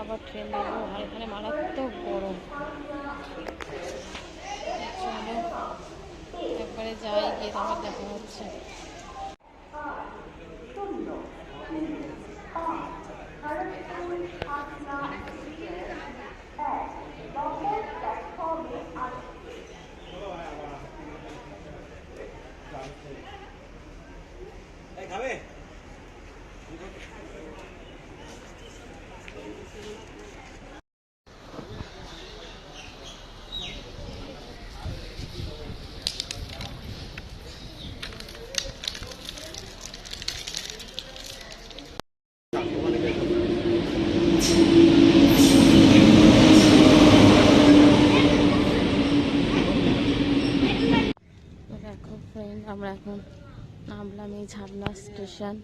আবার ট্রেন ধরবো ওখানে মারাত্মক গরম। একবারে যাই গিয়ে তারপর দেখা হচ্ছে তো দেখো ফ্রেন্ড আমরা এখন নামলাম এই ঝাবনা স্টেশন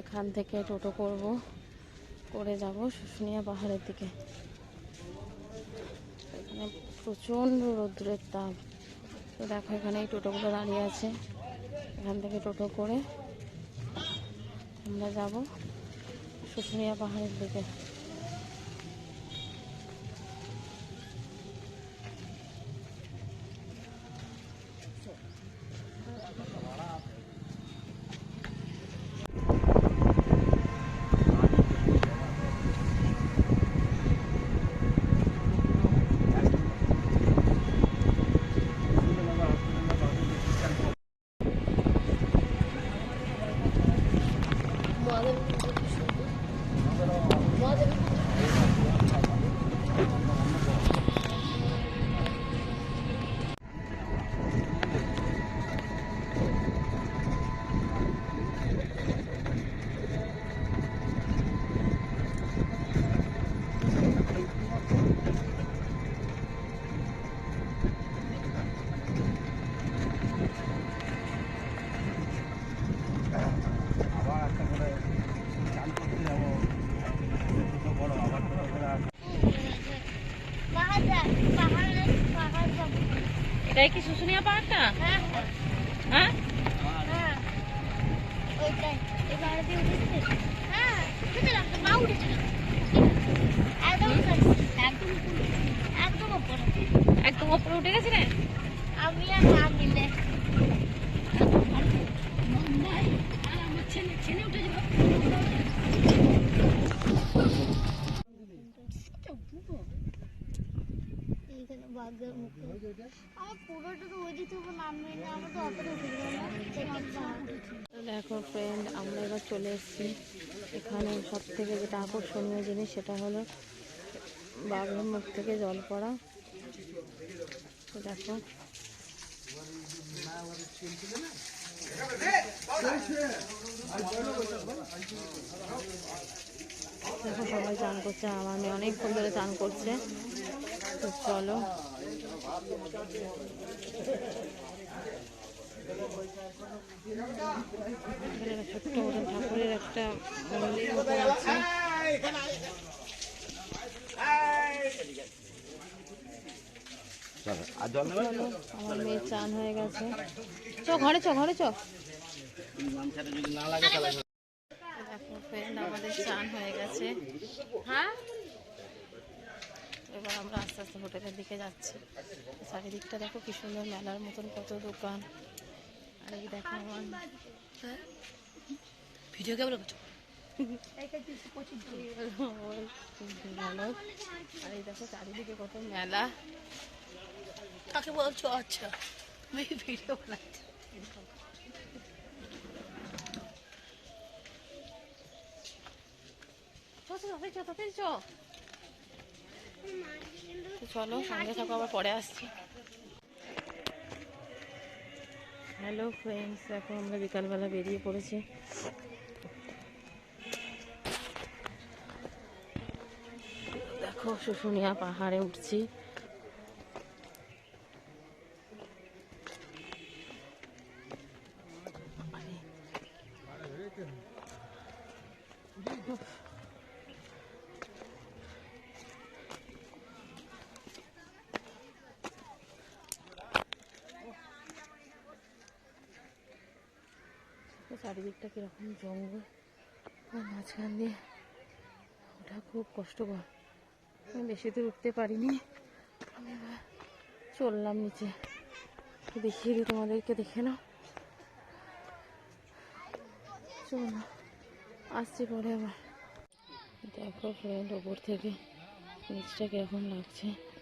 এখান থেকে টোটো করব। করে যাব শুশুনিয়া পাহাড়ের দিকে। এখানে প্রচণ্ড রৌদ্রের তাপ। তো দেখো এখানে এই টোটোগুলো দাঁড়িয়ে আছে। এখান থেকে টোটো করে আমরা যাব শুশুনিয়া পাহাড়ের দিকে। শুশুনিয়া পাহাড়টা হ্যাঁ একদম ওপরে উঠে গেছি রে আমি আর মা মিলে এইখানে দেখো ফ্রেন্ড আমরা এবার চলে এসেছি। এখানে সব থেকে যেটা আকর্ষণীয় জিনিস সেটা হলো বাঘের মুখ থেকে জল পড়া। দেখো। দেখো সবাই চান করছে, আমার মেয়ে অনেকক্ষণ ধরে চান করছে। তো চলো। ছোট্ট মতন ঠাকুরের একটা মন্দির মতন আছে। আমার মেয়ে চান হয়ে গেছে। চ ঘরে চ ঘরে চ। আমাদের চান হয়ে গেছে। হ্যাঁ? এবার আমরা আস্তে আস্তে হোটেলের দিকে যাচ্ছি। চারিদিকটা দেখো কি সুন্দর, মেলার মতন কত দোকান। আর এই দেখো আমার ভিডিও কেমন করছ? আর এই দেখো চারিদিকে কত মেলা। কাকে বলছো? আচ্ছা আমি ভিডিও বানাচ্ছি। চ চ তাড়াতাড়ি চ তাড়াতাড়ি চ তো চলো, সঙ্গে থাকো, আবার পরে আসছি। হ্যালো ফ্রেন্ডস এখন আমরা বিকালবেলা বেরিয়ে পড়েছি। দেখো শুশুনিয়া পাহাড়ে উঠছি। চারিদিকটা কীরকম জঙ্গল। আর মাঝখান দিয়ে ওটা খুব কষ্টকর। আমি বেশি দূর উঠতে পারিনি। আমি এবার চললাম নিচে। দেখিয়ে দিই, তোমাদেরকে দেখে নাও। চলো, আসছি পরে আবার। দেখো ফ্রেন্ড ওপর থেকে নিচটা কীরকম লাগছে।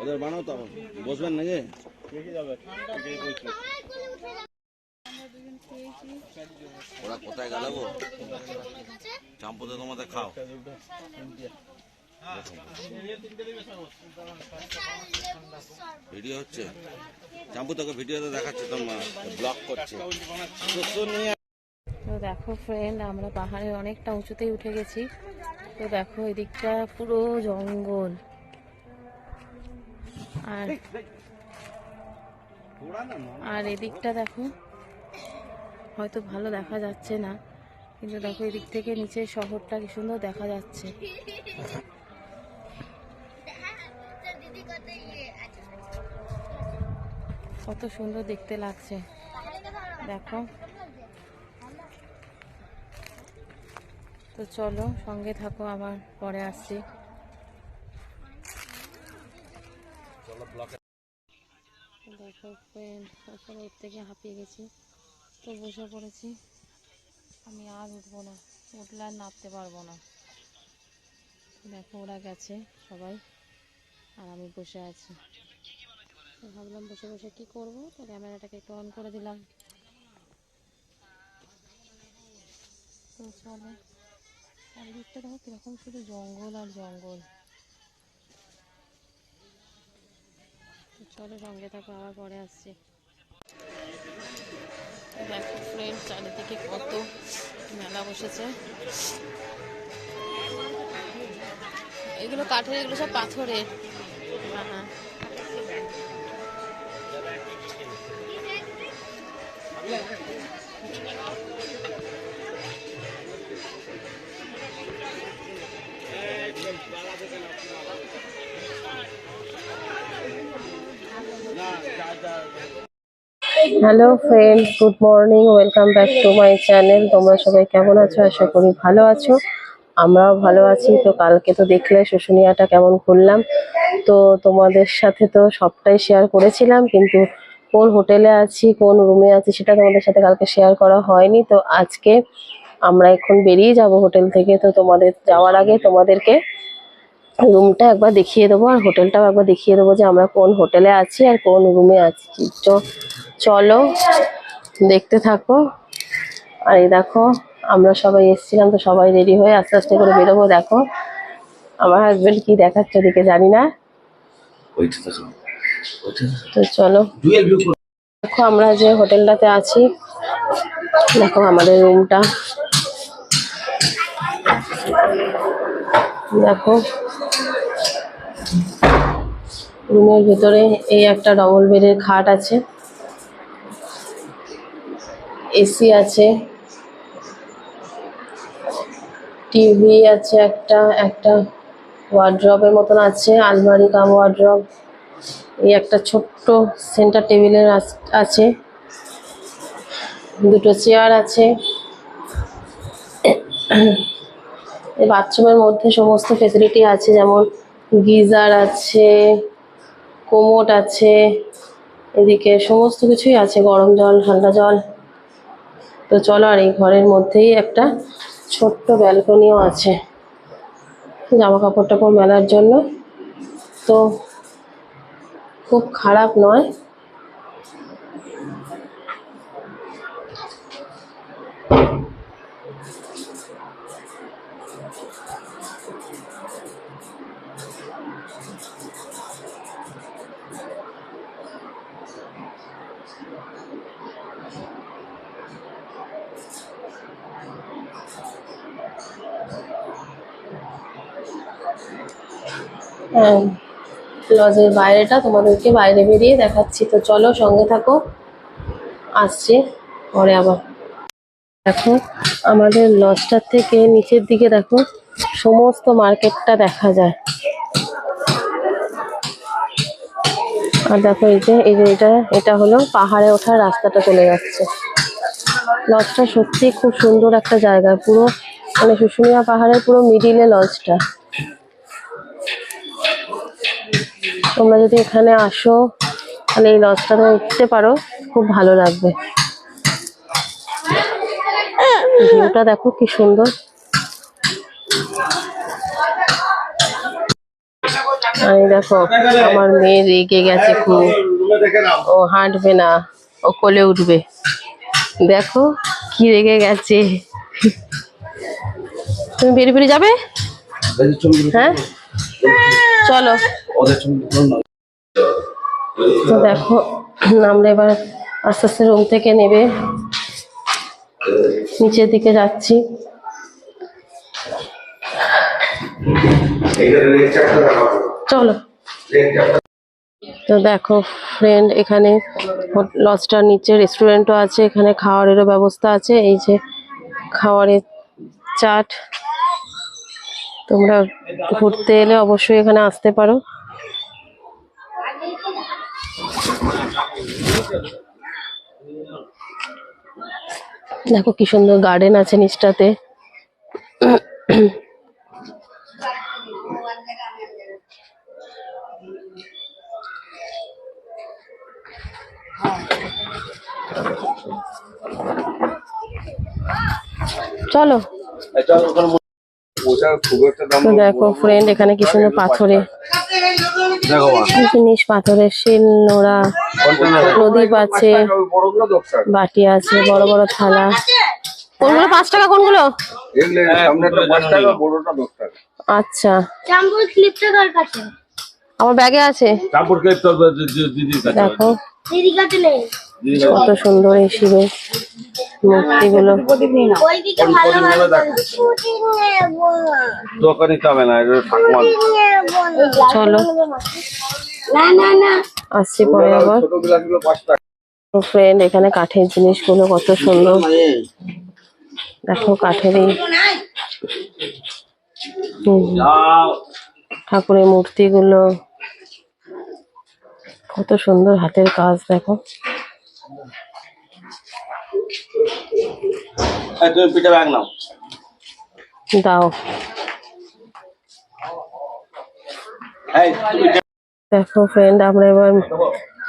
ওদের বানাও তো বসবেন নাকি? ওরা কোথায় গেল গো? চাম্পুতে তোমাদের খাও। ভিডিও হচ্ছে। চাম্পু তোকে ভিডিওতে দেখাচ্ছে তোমার ব্লগ করছে। তো দেখো ফ্রেন্ড আমরা পাহাড়ের অনেকটা উঁচুতেই উঠে গেছি। তো দেখো, এদিকটা পুরো জঙ্গল। আর আর এদিকটা দেখো। হয়তো ভালো দেখা যাচ্ছে না, কিন্তু দেখো এদিক থেকে নিচে শহরটা কি সুন্দর দেখা যাচ্ছে। কত সুন্দর দেখতে লাগছে। দেখো। তো চলো, সঙ্গে থাকো, আবার পরে আসছি। আসলে উঠতে গিয়ে হাঁপিয়ে গেছি। তো বসে পড়েছি। আমি আর উঠবো না। উঠলে আর নামতে পারব না। দেখো ওরা গেছে সবাই, আর আমি বসে আছি। ভাবলাম বসে বসে কি করব? তো ক্যামেরাটাকে একটু অন করে দিলাম। তো চলো। চারিদিকটা দেখো কীরকম শুধু জঙ্গল আর জঙ্গল। চলো সঙ্গে থাকো, আবার পরে আসছি। দেখো ফ্রেন্ড চারিদিকে কত মেলা বসেছে। এগুলো কাঠের, এগুলো সব পাথরের। হ্যাঁ হ্যাঁ। Hello friends good morning welcome back to my channel তোমরা সবাই কেমন আছো? আশা করি ভালো আছো। আমরাও ভালো আছি। তো কালকে তো দেখলে শুশুনিয়াটা কেমন ঘুরলাম তো তোমাদের সাথে তো সবটাই শেয়ার করেছিলাম, কিন্তু কোন হোটেলে আছি, কোন রুমে আছি সেটা তোমাদের সাথে কালকে শেয়ার করা হয়নি। তো আজকে আমরা এখন বেরিয়ে যাব হোটেল থেকে। তো তোমাদের যাওয়ার আগে তোমাদেরকে রুমটা একবার দেখিয়ে দেবো আর হোটেলটাও একবার দেখিয়ে দেবো যে আমরা কোন হোটেলে আছি আর কোন রুমে আছি। তো চলো, দেখতে থাকো। আর এই দেখো, আমরা সবাই এসেছিলাম তো সবাই রেডি হয়ে আস্তে আস্তে করে বেরোবো, দেখো। আমার হাজবেন্ড কি দেখাচ্ছে ওদিকে জানি না। তো চলো। দেখো আমরা যে হোটেলটাতে আছি, দেখো আমাদের রুমটা দেখো। রুমের ভেতরে এই একটা ডবল বেডের খাট আছে। এসি আছে। টিভি আছে একটা একটা ওয়ার্ড্রবের মতন আছে, আলমারি কাম ওয়ার্ড্রব এই একটা ছোট্ট সেন্টার টেবিলের আছ- দুটো চেয়ার আছে। এই বাথরুমের মধ্যে সমস্ত ফেসিলিটি আছে, যেমন গিজার আছে কোমোট আছে, এদিকে সমস্ত কিছুই আছে, গরম জল, ঠান্ডা জল। তো চলো আর এই ঘরের মধ্যেই একটা ছোট্ট ব্যালকনিও আছে জামা কাপড় টাপড় মেলার জন্য। তো খুব খারাপ নয় লজের বাইরেটা তোমাদেরকে বাইরে বেরিয়ে দেখাচ্ছি। তো চলো সঙ্গে থাকো। আসছি, পরে আবার। দেখো, আমাদের লজটার থেকে নিচের দিকে দেখো, সমস্ত মার্কেটটা দেখা যায়। আর দেখো এই যে এই যে এটা এটা হলো পাহাড়ে ওঠার রাস্তাটা চলে যাচ্ছে। লজটা সত্যি খুব সুন্দর একটা জায়গা, পুরো মানে শুশুনিয়া পাহাড়ের পুরো মিডিলে লজটা। তোমরা যদি এখানে আসো তাহলে এই লজটাতে উঠতে পারো খুব ভালো লাগবে। ভিউটা দেখো কি সুন্দর। আমি দেখো আমার মেয়ে রেগে গেছে খুব। ও হাঁটবে না ও কোলে উঠবে। দেখো কি রেগে গেছে। তুমি বেরিয়ে বেরিয়ে যাবে? হ্যাঁ? চলো। তো দেখো, আমরা এবার আস্তে আস্তে রুম থেকে নেবে। নিচের দিকে যাচ্ছি। চলো। তো দেখো ফ্রেন্ড এখানে লজটার নিচে রেস্টুরেন্টও আছে, এখানে খাওয়ারেরও ব্যবস্থা আছে। এই যে খাওয়ারের চাট। তোমরা ঘুরতে এলে অবশ্যই এখানে আসতে পারো। দেখো কি সুন্দর গার্ডেন আছে নিচটাতে। চলো। দেখো ফ্রেন্ড এখানে কি সুন্দর পাথরে। জিনিস পাথরের শিল নোড়া প্রদীপ আছে বাটি আছে বড় বড় থালা। কোনগুলো? পাঁচ টাকা কোনগুলো? আচ্ছা। আমার ব্যাগে আছে। দেখো। দিদি কাছে নেই কত সুন্দর এই শিবের মূর্তিগুলো। চলো। আসছি পরে আবার। ফ্রেন্ড এখানে কাঠের জিনিসগুলো কত সুন্দর। দেখো কাঠের এই ঠাকুরের মূর্তিগুলো। কত সুন্দর হাতের কাজ, দেখো। তুমি পিঠে ব্যাগ নাও। দাও। দেখো ফ্রেন্ড আমরা এবার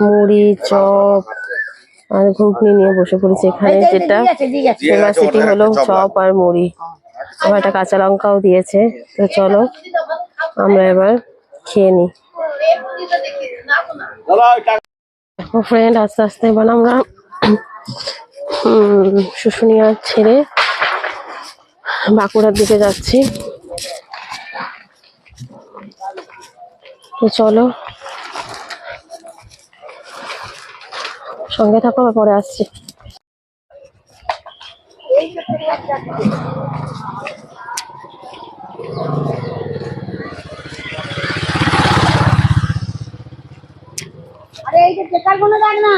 মুড়ি চপ আর ঘুগনি নিয়ে বসে পড়েছি এখানে যেটা ফেমাসিটি হলো চপ আর মুড়ি। আবার একটা কাঁচা লঙ্কাও দিয়েছে। তো চলো আমরা এবার খেয়ে নিই। দেখো ফ্রেন্ড আস্তে আস্তে এবার আমরা শুশুনিয়া ছেড়ে বাঁকুড়ার দিকে যাচ্ছি। তো চলো, সঙ্গে থাকো পরে আসছি। দেখ না।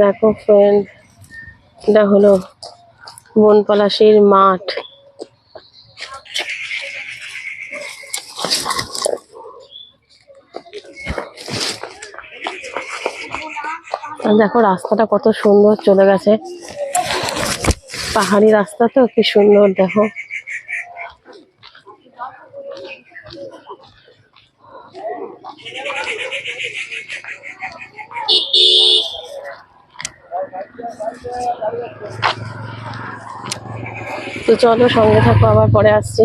দেখো ফ্রেন্ড এটা হলো বনপলাশির মাঠ। দেখো রাস্তাটা কত সুন্দর চলে গেছে। পাহাড়ি রাস্তা তো, কি সুন্দর দেখো। তো চলো সঙ্গে থাকো আবার পরে আসছি।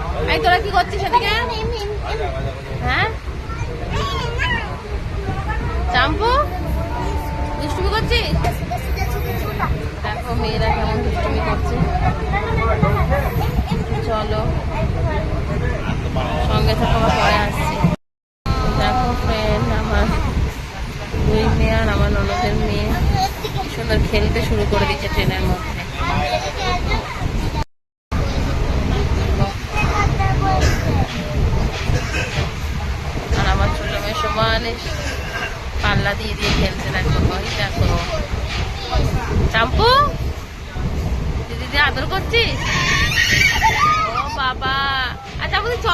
এই তোরা কি করছিস এদিকে? হ্যাঁ? চাম্পু, দুষ্টুমি করছিস? দেখো, মেয়েরা কেমন দুষ্টুমি করছে। চলো, সঙ্গে থাকো আমার পরে আসছি। দেখো ফ্রেন্ড আমার, দুই মেয়ে আর আমার ননদের মেয়ে। সুন্দর খেলতে শুরু করে দিচ্ছে ট্রেনের মধ্যে আর আমার ছোট মেয়ে সমানে খেলছে দেখো ওই দেখো। চাম্পু? দিদি আদর করছিস? ও বাবা। আচ্ছা বলি চ